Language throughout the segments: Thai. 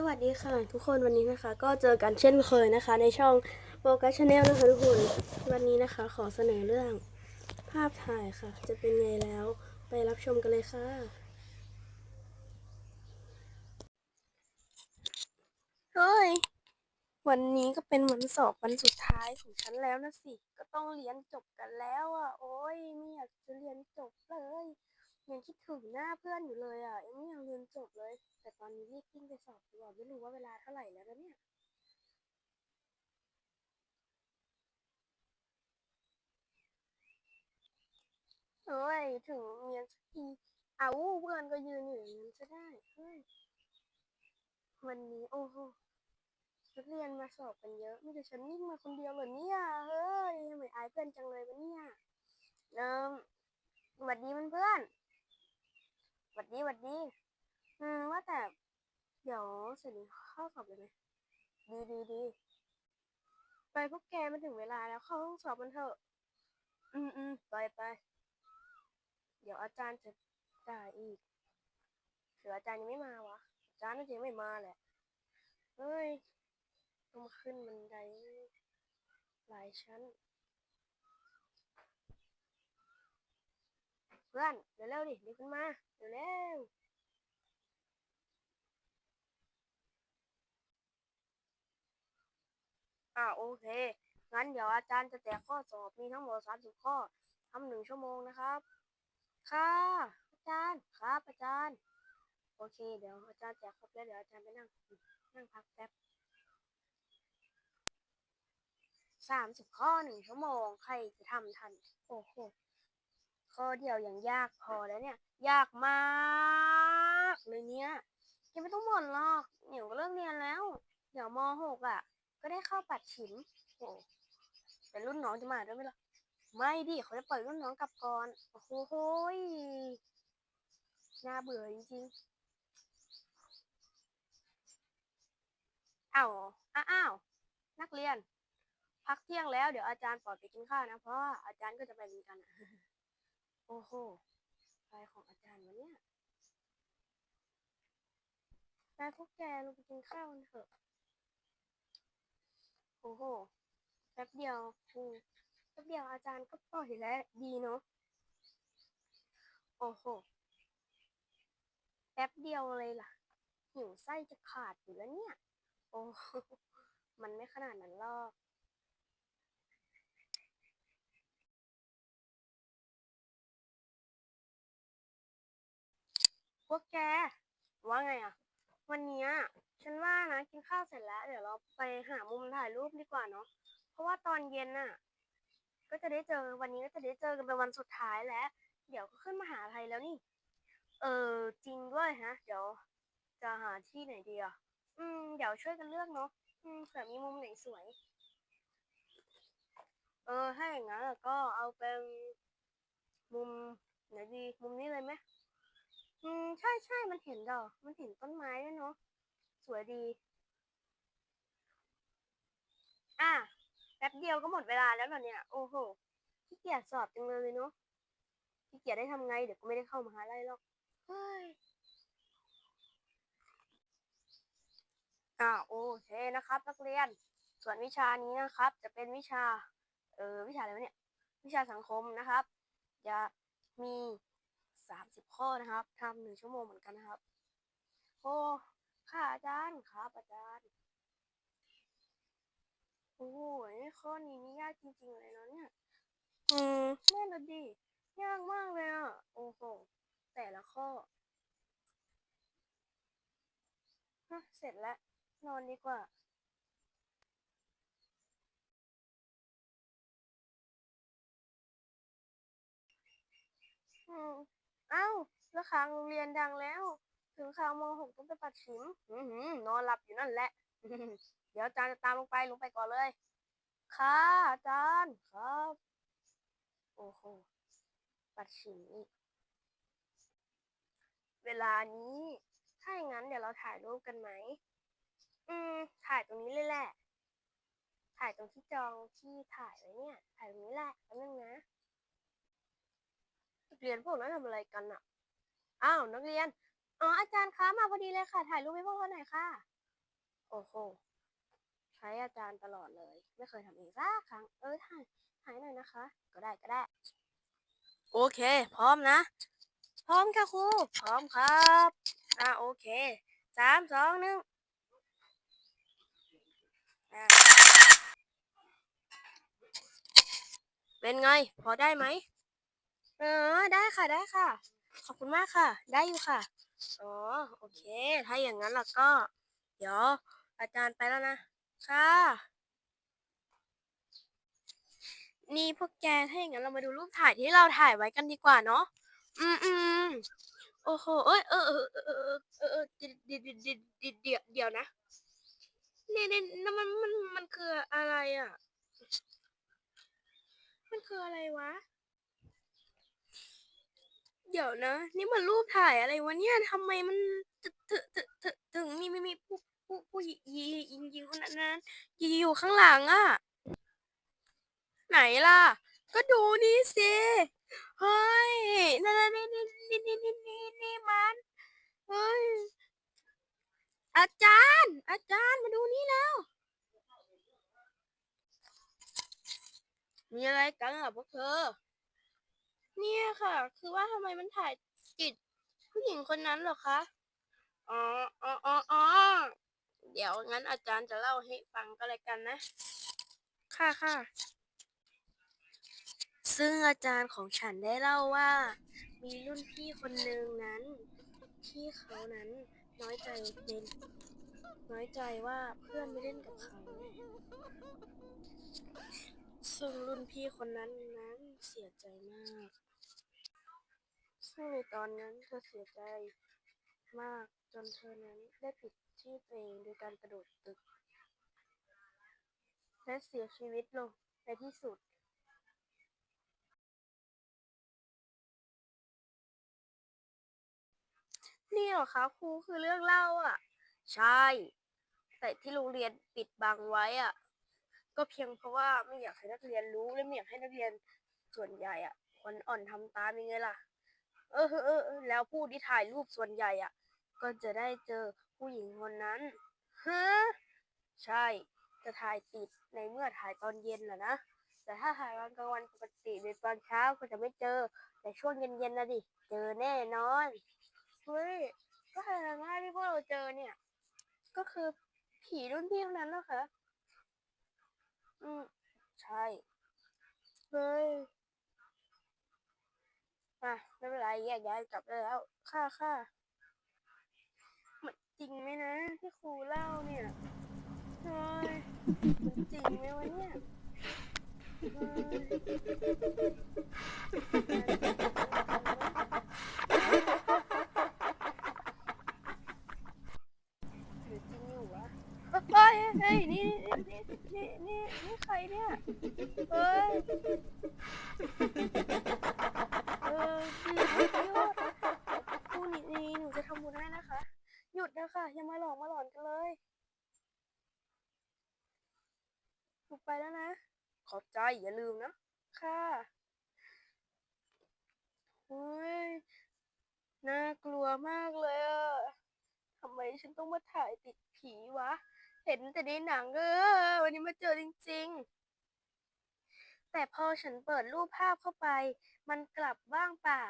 สวัสดีค่ะทุกคนวันนี้นะคะ ก็เจอกันเช่นเคยนะคะ ในช่องโฟกัสชาแนลนะคะทุกคนวันนี้นะคะ ขอเสนอเรื่องภาพถ่ายค่ะ จะเป็นไงแล้วไปรับชมกันเลยค่ะ เฮ้ย วันนี้ก็เป็นวันสอบวันสุดท้ายของฉันแล้วนะสิ ก็ต้องเรียนจบกันแล้วอะ โอ้ยไม่อยากจะเรียนจบเลย ยังคิดถึงหน้าเพื่อนอยู่เลยอะยังไม่อยากเรียนจบเลย แต่ตอนนี้รีบวิ่งไปสอบดีกว่าไม่รู้ว่าเวลาเท่าไหร่แล้วนะเนี่ยเฮ้ยถึงเรียนสักทีเอาเพื่อนก็ยืนอยู่อย่างนั้นจะได้เฮ้ยวันนี้โอ้โหนักเรียนมาสอบกันเยอะไมีแต่ฉันนิ่งมาคนเดียวเหรอเนี่ยเฮ้ยทำไมอายเพื่อนจังเลยวะเนี่ยเริ่มสวัสดีเพื่อนๆส วัสดีสวัสดี อืม ว่าแต่ เดี๋ยวเสร็จนี้เข้าสอบเลยไหมดีดีดี ไปพวกแกมาถึงเวลาแล้วเข้าห้องสอบกันเถอะ อืมอืมไปไป เดี๋ยวอาจารย์จะด่าอีกหรืออาจารย์ยังไม่มาวะ อาจารย์น่าจะยังไม่มาแหละ เฮ้ยต้องมาขึ้นบันไดหลายชั้น เพื่อน เร็วๆดิรีบขึ้นมา เร็วๆ อ่าโอเค งั้นเดี๋ยวอาจารย์จะแจกข้อสอบมีทั้งหมด30ข้อทำหนึ่งชั่วโมงนะครับ ค่ะอาจารย์ครับอาจารย์ โอเค เดี๋ยวอาจารย์แจกครบแล้วเดี๋ยวอาจารย์ไปนั่งนั่งพักแป๊บสามสิบข้อหนึ่งชั่วโมงใครจะทำทัน โอ้โหข้อเดียวยังยากพอแล้วเนี่ย ยากมากเลยเนี่ยยังไม่ต้องบ่นหรอกเดี๋ยวก็เลิกเรียนแล้ว เดี๋ยวมหกอะ ก็ได้เข้าปัดฉิมโอ้แต่รุ่นน้องจะมาด้วยไหมล่ะ ไม่ดิเขาจะปล่อยรุ่นน้องกลับก่อน โอ้โหยน่าเบื่อจริงๆอ้าวอ้าวอ้าวนักเรียน พักเที่ยงแล้ว เดี๋ยวอาจารย์ปล่อยไปกินข้าวนะเพราะอาจารย์ก็จะไปเหมือนกันโอ้โหอะไรของอาจารย์วะเนี่ยนายพวกแกลงไปกินข้าวกันเถอะ โอ้โหแป๊บเดียวอืมแป๊บเดียวอาจารย์ก็ปล่อยแล้วดีเนาะโอ้โหแป๊บเดียวเลยล่ะหิวไส้จะขาดอยู่แล้วเนี่ย โอ้มันไม่ขนาดนั้นหรอกพวกแกว่าไงอะ วันนี้ฉันว่านะกินข้าวเสร็จแล้ว เดี๋ยวเราไปหามุมถ่ายรูปดีกว่าเนาะเพราะว่าตอนเย็นน่ะ ก็จะได้เจอวันนี้ก็จะได้เจอกันเป็นวันสุดท้ายแล้ว เดี๋ยวก็ขึ้นมหาลัยแล้วนี่ เออจริงด้วยฮะ เดี๋ยว จะหาที่ไหนดีอะอืม เดี๋ยวช่วยกันเลือกเนาะอืมเผื่อมีมุมไหนสวย เออถ้าอย่างนั้นก็เอาเป็นมุมไหนดี มุมนี้เลยไหม อืมใช่ใช่มันเห็นดอก มันเห็นต้นไม้ด้วยเนาะสวยดี อะแป๊บเดียวก็หมดเวลาแล้วเหรอเนี่ย โอ้โหขี้เกียจสอบจังเลยเนาะขี้เกียจได้ทำไงเดี๋ยวก็ไม่ได้เข้ามหาลัยหรอกเฮ้ยอ่าโอเคนะครับ นักเรียน ส่วนวิชานี้นะครับ จะเป็นวิชา เออวิชาอะไรวะเนี่ย วิชาสังคมนะครับ จะมี สามสิบข้อนะครับทำหนึ่งชั่วโมงเหมือนกันนะครับ โอ้ค่ะอาจารย์ครับอาจารย์ โอ้โหข้อนี้นี่ยากจริง ๆ เลยเนาะเนี่ย อืมนั่นน่ะดิยากมากเลยอะ โอ้โห แต่ละข้อฮะเสร็จแล้ว นอนดีกว่า อ้าแล้วค้างโรงเรียนดังแล้ว ถึงข่าวมหกต้องไปปัดฉิมอือหือนอนหลับอยู่นั่นแหละ เดี๋ยวอาจารย์จะตามลงไปลงไปก่อนเลย ค่ะอาจารย์ครับ โอ้โหปัดฉิมอีกเวลานี้ ถ้าอย่างนั้นเดี๋ยวเราถ่ายรูปกันไหม อืม ถ่ายตรงนี้เลยแหละ ถ่ายตรงที่จองที่ถ่ายไว้เนี่ย ถ่ายตรงนี้แหละแป๊บนึงนะนัก เรียนพวกนั้นทำอะไรกันอะอ้าวนักเรียน อ๋ออาจารย์คะมาพอดีเลยค่ะ ถ่ายรูปให้พวกเราหน่อยค่ะ โอ้โห ใช้อาจารย์ตลอดเลย ไม่เคยทำเองสักครั้ง เออถ่ายถ่ายหน่อยนะคะ ก็ได้ก็ได้ โอเค พร้อมนะ พร้อมค่ะครู พร้อมครับ อ่าโอเค สามสองหนึ่งเป็นไง พอได้ไหม ออได้ค่ะได้ค่ะ ขอบคุณมากค่ะ ได้อยู่ค่ะ อ๋อโอเค ถ้าอย่างนั้นล่ะก็ เดี๋ยวอาจารย์ไปแล้วนะ ค่ะ นี่พวกแกถ้าอย่างนั้นเรามาดูรูปถ่ายที่เราถ่ายไว้กันดีกว่าเนาะ อืมอืมโอ้โห เอ้ยเออเออเออเออเออเดี๋ยวเดี๋ยวเดี๋ยวเดี๋ยวเดี๋ยวนะเนี่ยเนี่ยนั่นมันมันมันคืออะไรอะ มันคืออะไรวะ เดี๋ยวนะ นี่มันรูปถ่ายอะไรวะเนี่ยทำไมมันถึงถึงถึงถึงถึงมีมีมีผู้ผู้ผู้หญิงหญิงหญิงคนนั้นนั้นอยู่ข้างหลังอะ ไหนล่ะ ก็ดูนี่สิเฮ้ยนั่นนี่นี่นี่นี่นี่นี่นี่มันเฮ้ยอาจารย์ อาจารย์มาดูนี่แล้ว มีอะไรกันเหรอพวกเธอ เนี่ยค่ะ คือว่าทำไมมันถ่ายติดผู้หญิงคนนั้นเหรอคะ อ๋ออ๋ออ๋อออเดี๋ยวงั้นอาจารย์จะเล่าให้ฟังก็แล้วกันนะ ค่ะค่ะ ซึ่งอาจารย์ของฉันได้เล่าว่า มีรุ่นพี่คนหนึ่งนั้น ที่เขานั้นน้อยใจในน้อยใจว่าเพื่อนไม่เล่นกับเขา ซึ่งรุ่นพี่คนนั้นนั้นเสียใจมาก ซึ่งในตอนนั้นเธอเสียใจมากจนเธอนั้นได้ปิดชื่อตัวเองโดยการกระโดดตึก และเสียชีวิตลงในที่สุดนี่เหรอคะครูคือเรื่องเล่าอะ ใช่ แต่ที่โรงเรียนปิดบังไว้อะ ก็เพียงเพราะว่าไม่อยากให้นักเรียนรู้และไม่อยากให้นักเรียนส่วนใหญ่อะคนอ่อนทำตามยังไงล่ะ เออเออเออแล้วผู้ที่ถ่ายรูปส่วนใหญ่อะ ก็จะได้เจอผู้หญิงคนนั้นฮะใช่ จะถ่ายติดในเมื่อถ่ายตอนเย็นแหละนะ แต่ถ้าถ่ายตอนกลางวันปกติในตอนเช้าก็จะไม่เจอ แต่ช่วงเย็นๆนะดิ เจอแน่นอน เฮ้ย ก็ทางง่ายที่พวกเราเจอเนี่ย ก็คือผีรุ่นพี่เท่านั้นนะคะอืม ใช่ เฮ้ย อะไม่เป็นไรแยกย้ายกลับได้แล้ว ค่ะค่ะมันจริงไหมนะที่ครูเล่าเนี่ยเฮ้ยมันจริงไหมวะเนี่ยเฮ้ยหรือจริงอยู่วะเฮ้ยเฮ้ยนี่นี่นี่นี่นี่ใครเนี่ยเฮ้ย เออคือหยุดครูนี่นี่หนูจะทำบุญให้นะคะ หยุดนะคะอย่ามาหลอกมาหลอนกันเลยหนู ไปแล้วนะ ขอบใจอย่าลืมนะ ค่ะเฮ้ยน่ากลัวมากเลยอะทำไมฉันต้องมาถ่ายติดผีวะ เห็นแต่ในหนังเออวันนี้มาเจอจริง ๆ แต่พอฉันเปิดรูปภาพเข้าไป มันกลับว่างเปล่า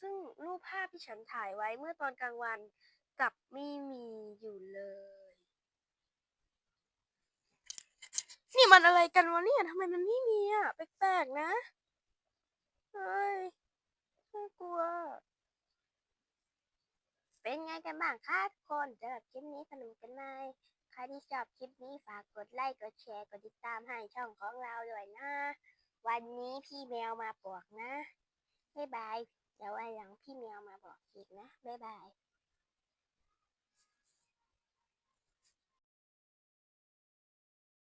ซึ่งรูปภาพที่ฉันถ่ายไว้เมื่อตอนกลางวันกลับไม่มีอยู่เลย นี่มันอะไรกันวะเนี่ยทำไมมันไม่มีอะแปลกๆนะเฮ้ยน่ากลัว เป็นไงกันบ้างคะทุกคนสำหรับคลิปนี้สนุกกันไหมใครที่ชอบคลิปนี้ฝากกดไลค์กดแชร์กดติดตามให้ช่องของเราด้วยนะ วันนี้พี่แมวมาบอกนะบ๊ายบายเดี๋ยววันหลังพี่แมวมาบอกอีกนะบ๊ายบาย